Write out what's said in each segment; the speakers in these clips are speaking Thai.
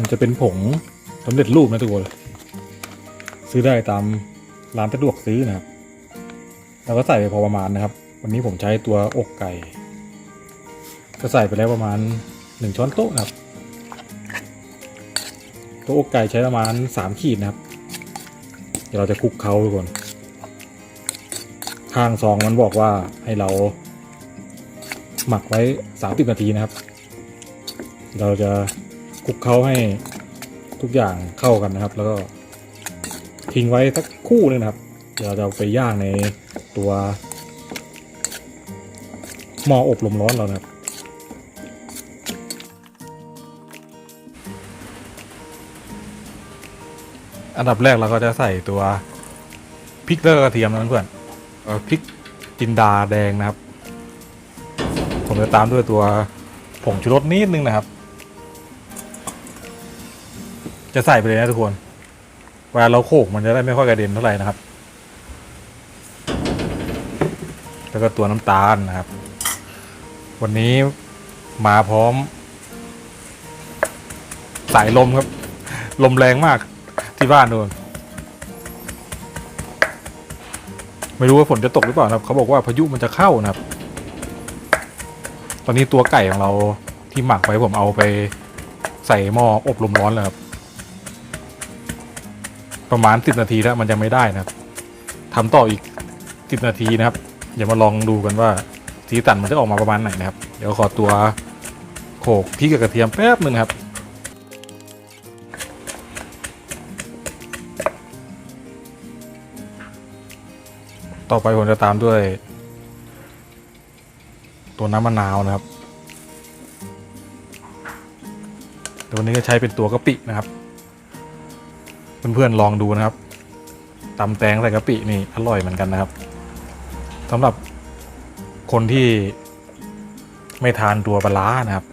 มันจะเป็นผงสำเร็จรูปนะทุกคนซื้อได้ตามร้านสะดวกซื้อนะครับ แล้วก็ใส่ไปพอประมาณนะครับ วันนี้ผมใช้ตัวอกไก่ก็ใส่ไปแล้วประมาณหนึ่งช้อนโต๊ะนะครับตัวอกไก่ใช้ประมาณสามขีดนะครับ เดี๋ยวเราจะคลุกเขาทุกคนข้างซองมันบอกว่าให้เราหมักไว้สามสิบนาทีนะครับ เราจะ คลุกเขาให้ทุกอย่างเข้ากันนะครับ แล้วก็ทิ้งไว้สักคู่หนึงนะครับ เดี๋ยวเราจะไปย่างในตัวหม้ออบลมร้อนเรานะครับอันดับแรกเราก็จะใส่ตัวพริกแล้วก็กระเทียมนะเพื่อนเออพริกจินดาแดงนะครับ ผมจะตามด้วยตัวผงชูรสนิดนึงนะครับ จะใส่ไปเลยนะทุกคนเวลาเราโขกมันจะได้ไม่ค่อยกระเด็นเท่าไหร่นะครับ แล้วก็ตัวน้ำตาลนะครับ วันนี้มาพร้อม สายลมครับ ลมแรงมากที่บ้านโดนไม่รู้ว่าฝนจะตกหรือเปล่านะครับ เขาบอกว่าพายุมันจะเข้านะครับ ตอนนี้ตัวไก่ของเราที่หมักไว้ผมเอาไปใส่หม้ออบลมร้อนแล้วครับ ประมาณสิบนาทีแล้วมันยังไม่ได้นะครับทำต่ออีกสิบนาทีนะครับ เดี๋ยวมาลองดูกันว่าสีสันมันจะออกมาประมาณไหนนะครับ เดี๋ยวขอตัวโขกพริกกับกระเทียมแป๊บหนึ่งครับต่อไปผมจะตามด้วย ตัวน้ำมะนาวนะครับ ตัวนี้ก็ใช้เป็นตัวกะปินะครับ เพื่อนๆลองดูนะครับตำแตงใส่กะปินี่อร่อยเหมือนกันนะครับสำหรับคนที่ไม่ทานตัวปลาร้านะครับ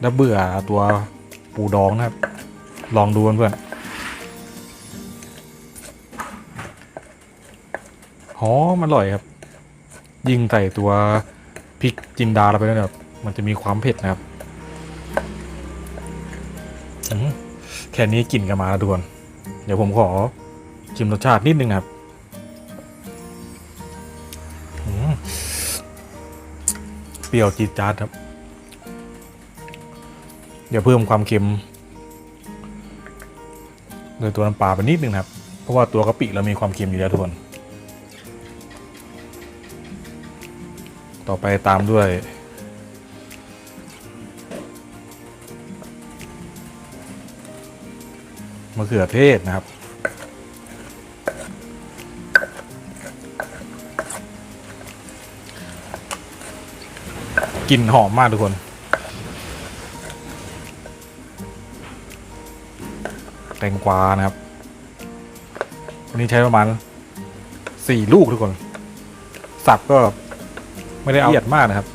แล้วเบื่อตัวปูดองนะครับ ลองดูเพื่อนๆหอมอร่อยครับ ยิ่งใส่ตัวพริกจินดาเราไปแล้วเนี่ยมันจะมีความเผ็ดนะครับ แค่นี้กลิ่นก็มาแล้วทุกคน เดี๋ยวผมขอชิมรสชาตินิดนึงนะครับเปรี้ยวจี๊ดจ๊าดครับ เดี๋ยวเพิ่มความเค็มโดยตัวน้ำปลาไปนิดนึงครับ เพราะว่าตัวกะปิเรามีความเค็มอยู่แล้วทุกคน ต่อไปตามด้วย มะเขือเทศนะครับ กลิ่นหอมมากทุกคน แตงกวานะครับวันนี้ใช้ประมาณสี่ลูกทุกคน สับก็ไม่ได้เอาละเอียดมากนะครับ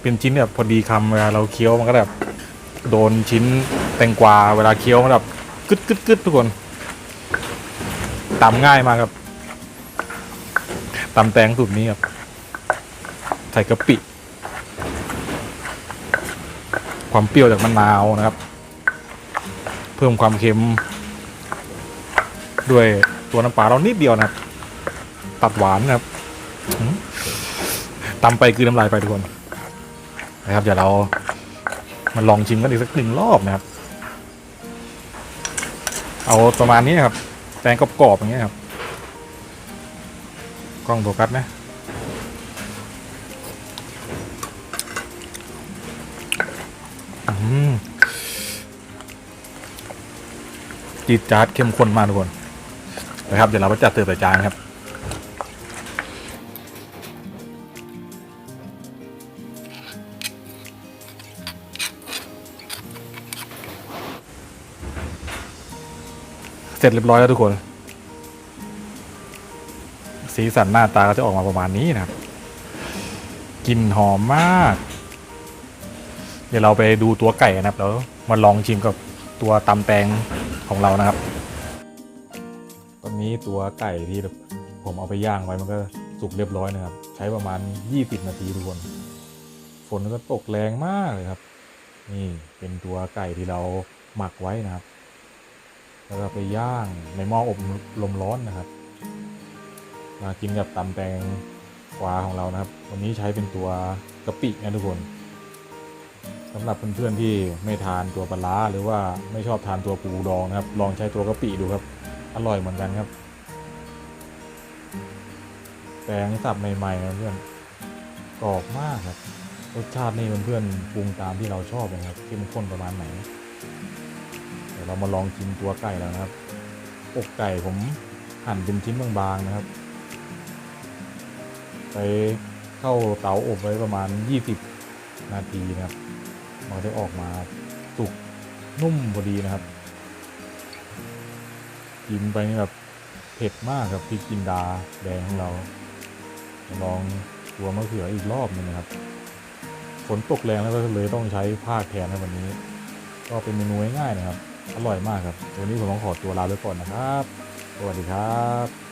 เป็นชิ้นแบบพอดีคำเวลาเราเคี้ยวมันก็แบบโดนชิ้นแตงกวาเวลาเคี้ยวมันแบบ กึดกึดกึดทุกคนตำง่ายมากครับตำแตงสูตรนี้ครับ ใส่กะปิ ความเปรี้ยวจากมะนาวนะครับ เพิ่มความเค็ม ด้วยตัวน้ำปลาเรานิดเดียวนะครับ ตัดหวานนะครับตำไปคือน้ำลายไปทุกคนนะครับเดี๋ยวเรามาลองชิมกันอีกสักหนึ่งรอบนะครับ เอาประมาณนี้ครับแปลงกรอบๆอย่างเงี้ยครับ กล้องโฟกัสนะอืมจีดจาร์ดเข้มข้นมากทุกคนนะครับ เดี๋ยวเราไปจัดเติมใส่จานครับ ร็จเรียบร้อยแล้วทุกคน สีสันหน้าตาก็จะออกมาประมาณนี้นะครับกลิ่นหอมมาก เดี๋ยวเราไปดูตัวไก่นนะครับแล้วมาลองชิมกับตัวตำแตงของเรานะครับ ตอนนี้ตัวไก่ที่ผมเอาไปย่างไว้มันก็สุกเรียบร้อยนะครับ ใช้ประมาณ 20 นาทีทุกคนฝนก็ตกแรงมากเลยครับ นี่เป็นตัวไก่ที่เราหมักไว้นะครับ แล้วก็ไปย่างในหม้ออบลมร้อนนะครับ มากินกับตำแตงกวาของเรานะครับ วันนี้ใช้เป็นตัวกะปินะทุกคนสำหรับเพื่อนๆที่ไม่ทานตัวปลาหรือว่าไม่ชอบทานตัวปูดองนะครับ ลองใช้ตัวกะปิดูครับ อร่อยเหมือนกันครับแตงสับใหม่ๆนะเพื่อนกรอบมากครับรสชาตินี่เพื่อนๆปรุงตามที่เราชอบเลยครับเข้มข้นประมาณไหน ดี๋ยวเรามาลองชิมตัวไก่แล้วนะครับอกไก่ผมหั่นเป็นชิ้นบางๆนะครับ ไปเข้าเตาอบไว้ประมาณ 20 นาทีนะครับมันได้ออกมาสุกนุ่มพอดีนะครับกินไปนี่แบบเผ็ดมากครับพริกจินดาแดงของเราลองตัวมะเขืออีกรอบหนึงนะครับฝนตกแรงแล้วก็เลยต้องใช้ผ้าแทนในวันนี้ ก็เป็นเมนูง่ายๆนะครับ อร่อยมากครับ วันนี้ผมต้องขอตัวลาไปก่อนนะครับ สวัสดีครับ